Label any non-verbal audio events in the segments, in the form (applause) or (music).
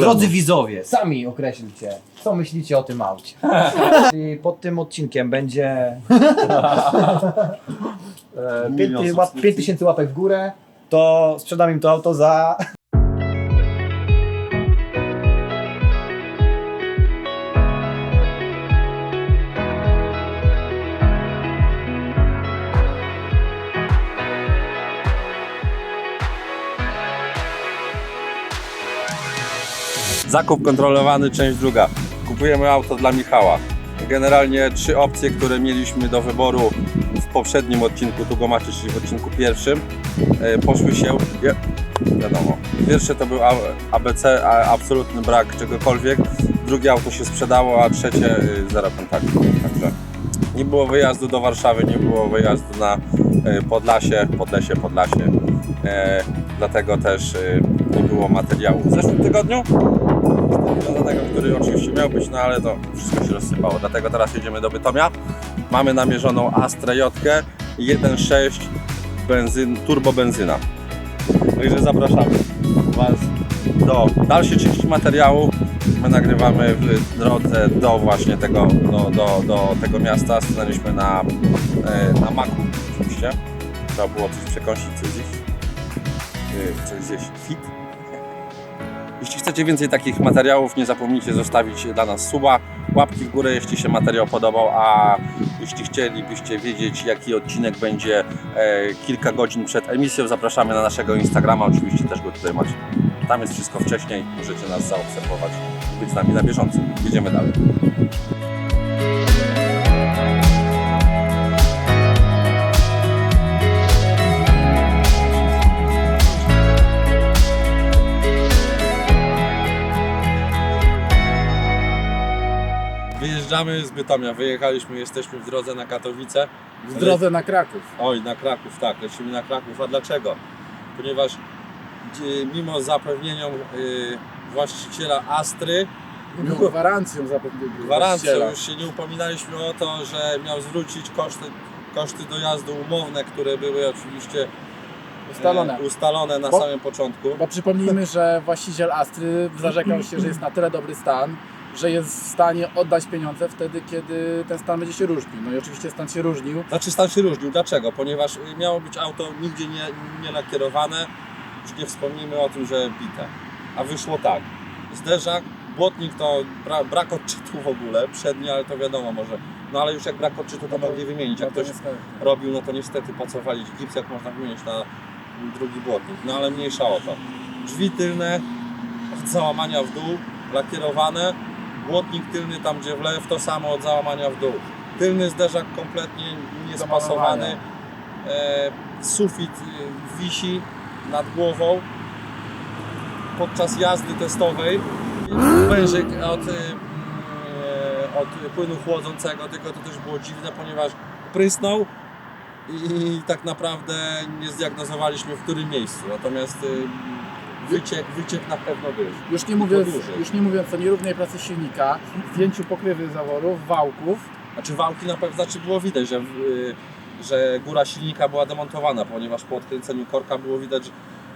Drodzy widzowie, sami określcie, co myślicie o tym aucie. (laughs) I pod tym odcinkiem będzie (laughs) e, Milion 5000 łap, subskrypcji. 5000 łapek w górę, to sprzedam im to auto za... Zakup kontrolowany, część druga. Kupujemy auto dla Michała. Generalnie trzy opcje, które mieliśmy do wyboru w poprzednim odcinku, tu go macie, czyli w odcinku pierwszym, e, poszły się, wiadomo, pierwsze to był ABC, absolutny brak czegokolwiek, drugie auto się sprzedało, a trzecie y, zero kontaktu. Także nie było wyjazdu do Warszawy, nie było wyjazdu na e, Podlasie, Podlesie, Podlasie. E, dlatego też e, nie było materiału w zeszłym tygodniu związanego, który oczywiście miał być, no ale to wszystko się rozsypało. Dlatego teraz jedziemy do Bytomia. Mamy namierzoną Astrę Jotkę 1.6 benzyn, turbo benzyna. Także zapraszamy Was do dalszej części materiału. My nagrywamy w drodze do właśnie tego, do, do, do tego miasta. Stanęliśmy na, e, na maku oczywiście. Trzeba było coś przekąsić, coś zjeść. E, Coś zjeść. Jeśli chcecie więcej takich materiałów, nie zapomnijcie zostawić dla nas suba, łapki w górę, jeśli się materiał podobał, a jeśli chcielibyście wiedzieć, jaki odcinek będzie e, kilka godzin przed emisją, zapraszamy na naszego Instagrama, oczywiście też go tutaj macie. Tam jest wszystko wcześniej, możecie nas zaobserwować i być z nami na bieżąco. Jedziemy dalej. Wyjeżdżamy z Bytomia, wyjechaliśmy, jesteśmy w drodze na Katowice. W drodze na Kraków. Oj, na Kraków, tak, lecimy na Kraków. A dlaczego? Ponieważ dzie- mimo zapewnieniom y, właściciela Astry, Miał (laughs) gwarancją zapewnił gwarancją, już się nie upominaliśmy o to, że miał zwrócić koszty, koszty dojazdu umowne, które były oczywiście ustalone. e, ustalone na Bo- samym początku. Bo przypomnijmy, że właściciel Astry zarzekał się, że jest na tyle dobry stan, że jest w stanie oddać pieniądze wtedy, kiedy ten stan będzie się różnił. No i oczywiście stan się różnił. Znaczy stan się różnił. Dlaczego? Ponieważ y, miało być auto nigdzie nie, nie lakierowane, już nie wspomnijmy o tym, że bite. A wyszło tak. Zderzak, błotnik to bra, brak odczytu w ogóle, przedni, ale to wiadomo może. No ale już jak brak odczytu to mogli wymienić. Jak No to ktoś niestety. robił, no to niestety pacowali gips, jak można wymienić na drugi błotnik. No ale mniejsza o to. Drzwi tylne załamania w dół, lakierowane. Błotnik tylny tam gdzie w lew, to samo od załamania w dół. Tylny zderzak kompletnie niespasowany. E, sufit y, wisi nad głową. Podczas jazdy testowej wężyk od, y, mm, od płynu chłodzącego, tylko to też było dziwne, ponieważ prysnął i tak naprawdę nie zdiagnozowaliśmy w którym miejscu. Natomiast y, wyciek, wyciek na pewno był. Już nie, mówiąc, już nie mówiąc o nierównej pracy silnika, zdjęciu pokrywy zaworów, wałków, Znaczy wałki na pewno znaczy było widać, że, y, że góra silnika była demontowana, ponieważ po odkręceniu korka było widać, że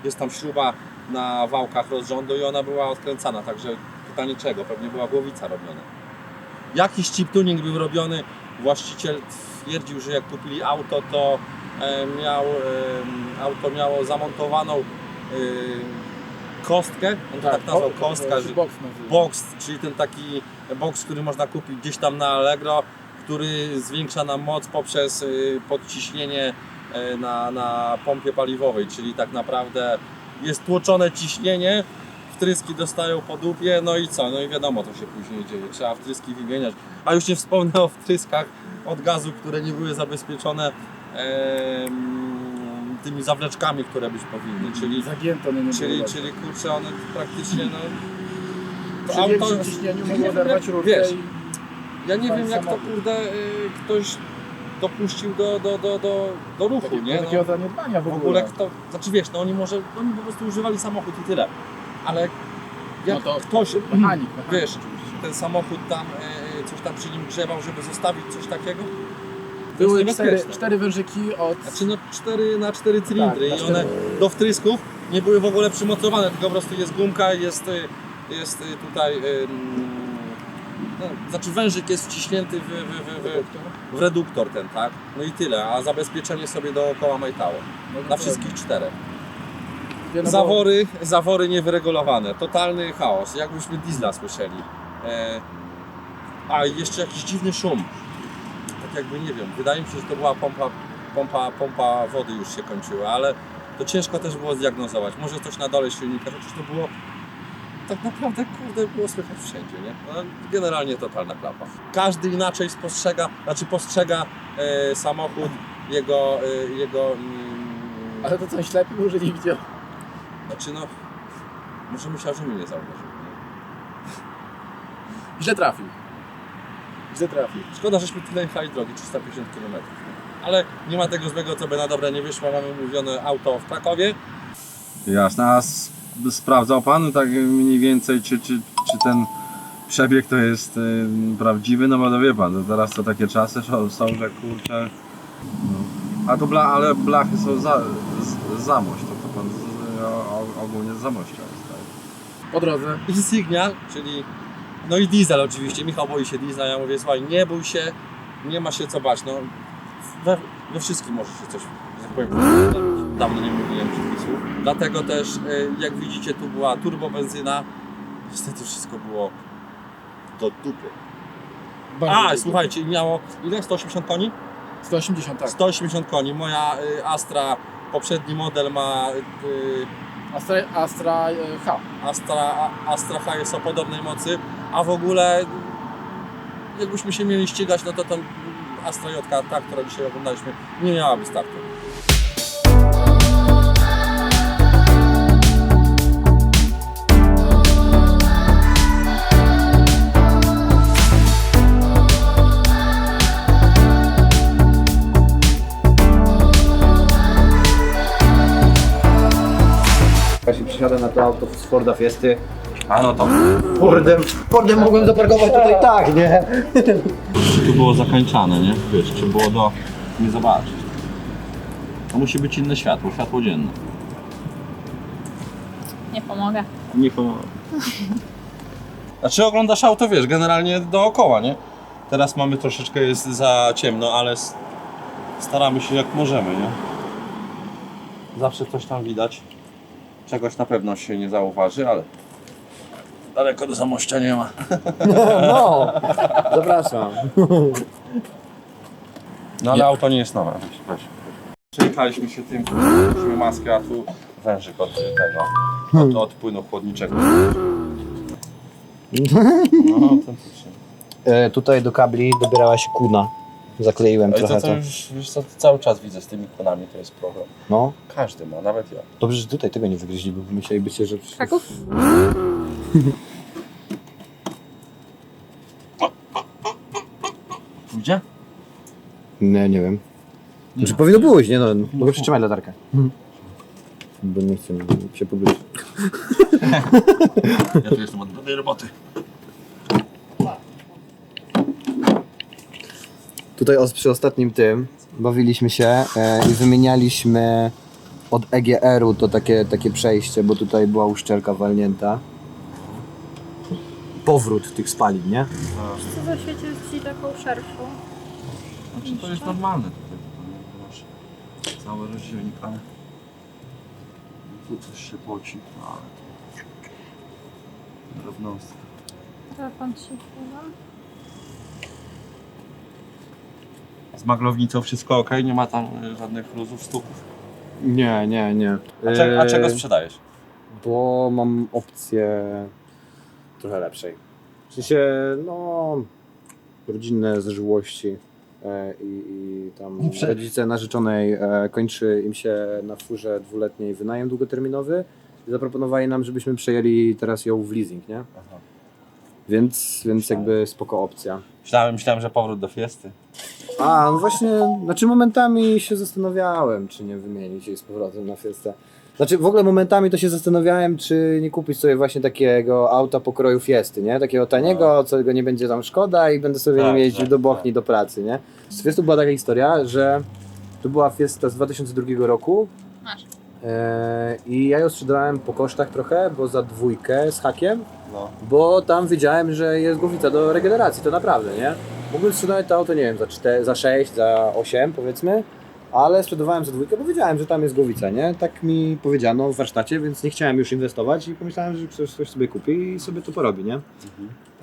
jest tam śruba na wałkach rozrządu i ona była odkręcana, także pytanie czego? Pewnie była głowica robiona. Jakiś chip tuning był robiony, właściciel twierdził, że jak kupili auto, to e, miał, e, auto miało zamontowaną e, kostkę, on to tak, nazwał, bo- kostka, że, box box, czyli ten taki box, który można kupić gdzieś tam na Allegro, który zwiększa nam moc poprzez y, podciśnienie y, na, na pompie paliwowej, czyli tak naprawdę jest tłoczone ciśnienie, wtryski dostają po dupie, no i co? No i wiadomo, co się później dzieje. Trzeba wtryski wymieniać. A już nie wspomnę o wtryskach od gazu, które nie były zabezpieczone em, tymi zawleczkami, które być powinny, czyli, Zagięto na nie czyli, było. czyli kurczę, one praktycznie no, Przy większym ciśnieniu mogło (laughs) oderwać rurkę wiesz, i ja nie wiem jak to kurde y, ktoś dopuścił do, do, do, do, do ruchu, takiego, nie? takiego No, zaniedbania w w ogóle. ogóle kto, znaczy wiesz, no oni może, oni po prostu używali samochód i tyle, ale jak No to ktoś, mechanik, mechanik wiesz, ten samochód tam y, coś tam przy nim grzebał, żeby zostawić coś takiego, Były cztery, cztery wężyki od... Znaczy no 4 na 4 cylindry Tak, na i one cztery. do wtrysków nie były w ogóle przymocowane, tylko po prostu jest gumka, jest y, jest y, tutaj, ym, no, znaczy wężyk jest wciśnięty w, w, w, w, w reduktor ten, tak? No i tyle, a zabezpieczenie sobie dookoła majtało. Na wszystkich czterech. No Zawory, zawory niewyregulowane, totalny chaos, jakbyśmy diesla słyszeli. E, a jeszcze jakiś dziwny szum. Tak jakby nie wiem, wydaje mi się, że to była pompa, pompa, pompa wody już się kończyła, ale to ciężko też było zdiagnozować. Może coś na dole silnika, chociaż to było tak naprawdę kurde było słychać wszędzie, nie? No, generalnie totalna klapa. Każdy inaczej spostrzega, znaczy postrzega e, samochód, jego, e, jego mm, Ale to co, ślepy był, że nie widział. znaczy no, może myślał, że mnie nie zauważył. Źle trafił. Źle trafił. Szkoda, żeśmy tyle jechali drogi, 350 km. Ale nie ma tego złego, co by na dobre nie wyszło. Mamy umówione auto w Krakowie. Jasne, a s- sprawdzał Pan tak mniej więcej, czy, czy, czy ten przebieg to jest y, prawdziwy? No bo to wie Pan, to teraz to takie czasy są, są że kurczę... No. A to bla, ale blachy są za, z, zamość, to, to Pan z, o, ogólnie z zamościa jest, tak? Po drodze. Insignia, czyli no i diesel oczywiście. Michał boi się diesla. Ja mówię, słuchaj, nie bój się, nie ma się co bać. No, we, we wszystkim może się coś, że tak powiem, dawno nie mówiłem przepisów. Dlatego też, y, jak widzicie, tu była turbobenzyna. Niestety wszystko było do dupy. Bardzo A, słuchajcie, miało ile? 180 koni? 180, tak. 180 koni. Moja y, Astra, poprzedni model ma y, Astra, Astra H. Astra, Astra H jest o podobnej mocy, a w ogóle jakbyśmy się mieli ścigać, no to ta Astra ta, która dzisiaj oglądaliśmy, nie miałaby startu. Właśnie przysiada na to auto z Forda Fiesty. A no to. Fordem, Fordem mogłem zaparkować tutaj tak, nie? Czy tu było zakańczane, nie? Wiesz, czy było do... nie zobaczyć. To musi być inne światło, światło dzienne. Nie pomogę. Nie pomoże. Znaczy oglądasz auto, wiesz, generalnie dookoła, nie? Teraz mamy troszeczkę, jest za ciemno, ale s- staramy się jak możemy, nie? Zawsze coś tam widać. Czegoś na pewno się nie zauważy, ale daleko do zamościa nie ma. (laughs) No, zapraszam. No ale auto nie jest nowe. Weź. Przejechaliśmy się tym, mieliśmy maskę, a tu wężyk od tego, od, od płynu chłodniczego. (laughs) No, autentycznie. E, tutaj do kabli dobierała się kuna. Zakleiłem Ale trochę to, to. to już wiesz co, cały czas widzę z tymi konami, to jest problem. No, Każdy ma, nawet ja. dobrze, że tutaj tego nie wygryźli, bo myślelibyście, że... Kraków? (laughs) Gdzie? Nie, nie wiem. Znaczy powinno było iść, nie no. Mogę przytrzymać latarkę. Bo nie chcę się pobudzić. (laughs) Ja tu jestem od dobrej roboty. Tutaj os- przy ostatnim tym bawiliśmy się e, i wymienialiśmy od EGR-u to takie, takie przejście, bo tutaj była uszczelka walnięta. Powrót tych spalin, nie? Co zaświecił ci taką szerszą? Znaczy to jest normalne tutaj. to Masz cały rozdzielnik, ale tu coś się poci, no ale to drobnostka. Telefon ci chyba. Z maglownicą wszystko ok? Nie ma tam y, żadnych luzów, stuków? Nie, nie, nie. A, cze- a czego E, sprzedajesz? Bo mam opcję trochę lepszej. W sensie, no, rodzinne zażyłości e, i, i tam Prze- rodzice narzeczonej e, kończy im się na furze dwuletniej wynajem długoterminowy i zaproponowali nam, żebyśmy przejęli teraz ją w leasing, nie? Aha. Więc, więc jakby spoko opcja. Myślałem, myślałem, że powrót do fiesty. A, no właśnie, znaczy momentami się zastanawiałem, czy nie wymienić jej z powrotem na fiestę. Znaczy w ogóle momentami to się zastanawiałem, czy nie kupić sobie właśnie takiego auta pokroju fiesty, nie? Takiego taniego, co go nie będzie tam szkoda i będę sobie Tak, nim jeździł tak, do Bochni, do pracy, nie? Z fiestą była taka historia, że to była fiesta z 2002 roku Masz. E, I ja ją sprzedałem po kosztach trochę, bo za dwójkę z hakiem, No. bo tam wiedziałem, że jest głowica do regeneracji, to naprawdę, nie? Mógłbym sprzedać to auto, nie wiem, za, 4, za 6, za 8 powiedzmy, ale sprzedawałem za dwójkę, bo wiedziałem, że tam jest głowica, nie? Tak mi powiedziano w warsztacie, więc nie chciałem już inwestować i pomyślałem, że ktoś coś sobie kupi i sobie to porobi, nie?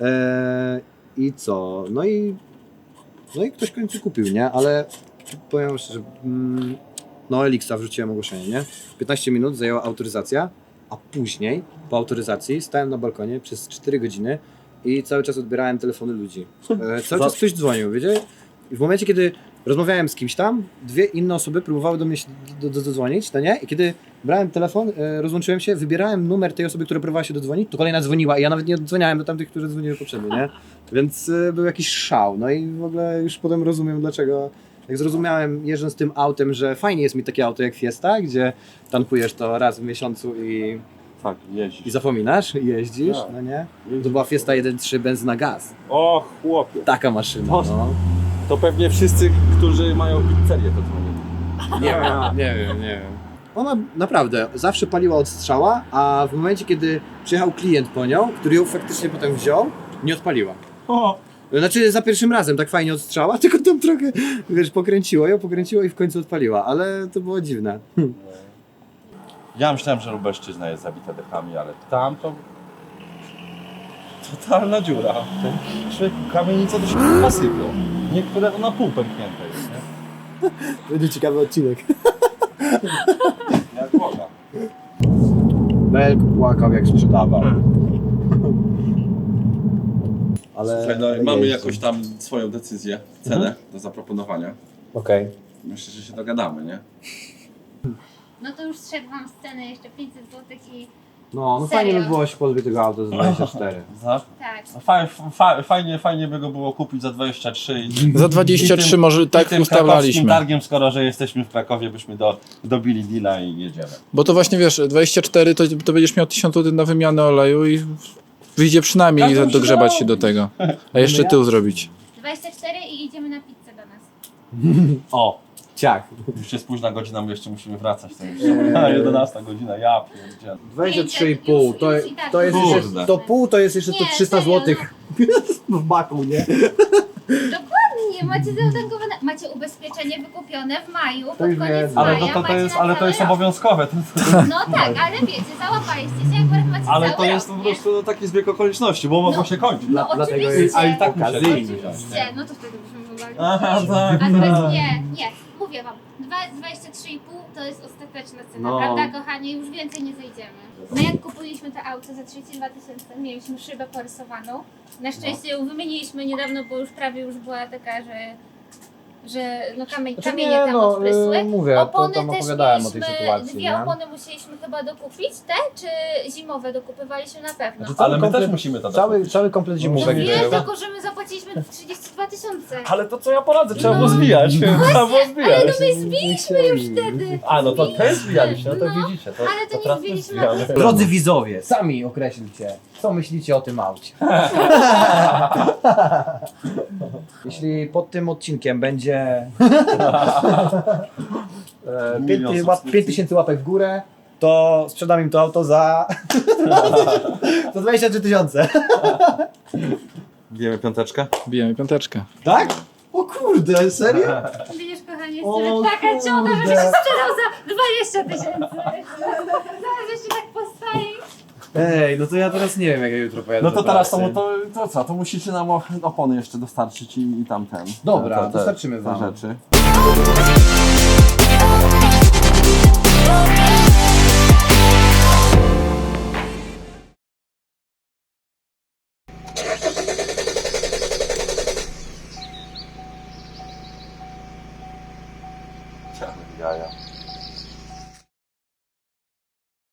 E, I co? No i, no i ktoś w końcu kupił, nie? Ale powiem szczerze, mm, no Elixa wrzuciłem ogłoszenie, nie? 15 minut zajęła autoryzacja, a później po autoryzacji stałem na balkonie przez 4 godziny i cały czas odbierałem telefony ludzi. E, cały czas ktoś dzwonił, wiecie? I w momencie, kiedy rozmawiałem z kimś tam, dwie inne osoby próbowały do mnie się do, do, dodzwonić, no nie? I kiedy brałem telefon, e, rozłączyłem się, wybierałem numer tej osoby, która próbowała się dodzwonić, to kolejna dzwoniła i ja nawet nie odzwoniałem do tamtych, którzy dzwoniły poprzednio, nie? Więc e, był jakiś szał. No i w ogóle już potem rozumiem dlaczego. Jak zrozumiałem jeżdżąc tym autem, że fajnie jest mi takie auto jak Fiesta, gdzie tankujesz to raz w miesiącu i, Tak, jeździsz. i zapominasz, jeździsz, Tak. no nie? To była Fiesta 1.3 benzyna gaz. O chłopie. Taka maszyna, No. To pewnie wszyscy, którzy mają pizzerię to dzwonią. Nie wiem, nie wiem, nie wiem. Ona naprawdę zawsze paliła od strzała, a w momencie, kiedy przyjechał klient po nią, który ją faktycznie potem wziął, nie odpaliła. O, Znaczy za pierwszym razem tak fajnie odstrzała, (laughs) tylko tam trochę, wiesz, pokręciło ją, pokręciło i w końcu odpaliła, ale to było dziwne. Ja myślałem, że Lubelszczyzna jest zabita dechami, ale tam to... Totalna dziura. Człowiek, kamienice to się k***a sypią. Niektóre na pół pęknięte jest, nie? (laughs) Będzie ciekawy odcinek. (laughs) Jak woda. Belk płakał jak sprzedawał. Ale Słuchaj, no, mamy jeździ. jakąś tam swoją decyzję, cenę do zaproponowania. Okej. Myślę, że się dogadamy, nie? No to już zszedł wam z ceny jeszcze 500 zł i No, no Serio? fajnie by było się pozbyć tego auta z 24. Za? tak. Fa, fa, fajnie, fajnie by go było kupić za 23 i Za 23 I tym- może tak tym ustalaliśmy. krakowskim targiem, skoro że jesteśmy w Krakowie, byśmy do, dobili deala i jedziemy. Bo to właśnie wiesz, 24 to, to będziesz miał 1000 zł na wymianę oleju i wyjdzie przynajmniej Tak, to dogrzebać się się do tego. A jeszcze tył zrobić. 24 i idziemy na pizzę do nas. (laughs) O, ciach. Już jest późna godzina, my jeszcze musimy wracać. To już a, 11 godzina, ja pierdzielę. 23,5 to, to jest jeszcze, to pół to jest jeszcze to Nie, 300 serio, zł (laughs) w baku, nie? Dokładnie, macie zatankowane, macie ubezpieczenie wykupione w maju, pod już koniec wiem. maja, Ale to, to, to macie jest, na ale to cały jest rok. obowiązkowe. To, No tak, ale wiecie, załapaliście się, jak macie ale cały to jest po rok, nie? prostu no, taki zbieg okoliczności, bo mogło No. się kończyć. No dlatego oczywiście, jest- a i tak muszę okazyjnie. oczywiście, no to wtedy byśmy mogli. Aha, tak. A teraz nie, nie, mówię wam, dwa- 23,5 to jest ostateczna cena, No. prawda kochanie? Już więcej nie zejdziemy. My jak kupiliśmy to auto za 32 tysiące, mieliśmy szybę porysowaną. Na szczęście ją wymieniliśmy niedawno, bo już prawie już była taka, że że no kamień, Znaczy kamienie nie, tam no, odprysły. y, mówię, to opony tam też opowiadałem o tej mieliśmy, sytuacji, dwie nie? opony musieliśmy chyba dokupić, te czy zimowe dokupywaliśmy na pewno. Znaczy, Ale my komplet- też musimy to Cały, dokupić. cały komplet No zimówek wiem, był. tylko że my zapłaciliśmy 32 tysiące. Ale to co ja poradzę, trzeba No. było zbijać. (laughs) Trzeba było Ale zbijać. no my zbiliśmy już wtedy. A, no to też zbijaliście, no to No, widzicie. To, ale to nie teraz zbiliśmy Drodzy widzowie, sami określcie, co myślicie o tym aucie. (laughs) Jeśli pod tym odcinkiem będzie (laughs) e, Milion 5 łap, subskrypcji. tysięcy łapek w górę, to sprzedam im to auto za, (laughs) za 23 tysiące. (laughs) Bijemy piąteczkę? Bijemy piąteczkę. Tak? O kurde, serio? Widzisz, kochanie, O jest taka żeby kurde. się sprzedał za 20 tysięcy. Zaraz jeszcze tak postaje. Ej, no to ja teraz nie wiem, jak ja jutro pojadę No to do teraz pracy. to, to, to co, to musicie nam o- opony jeszcze dostarczyć i, i tamten. Dobra, te, te, te, dostarczymy te wam. rzeczy.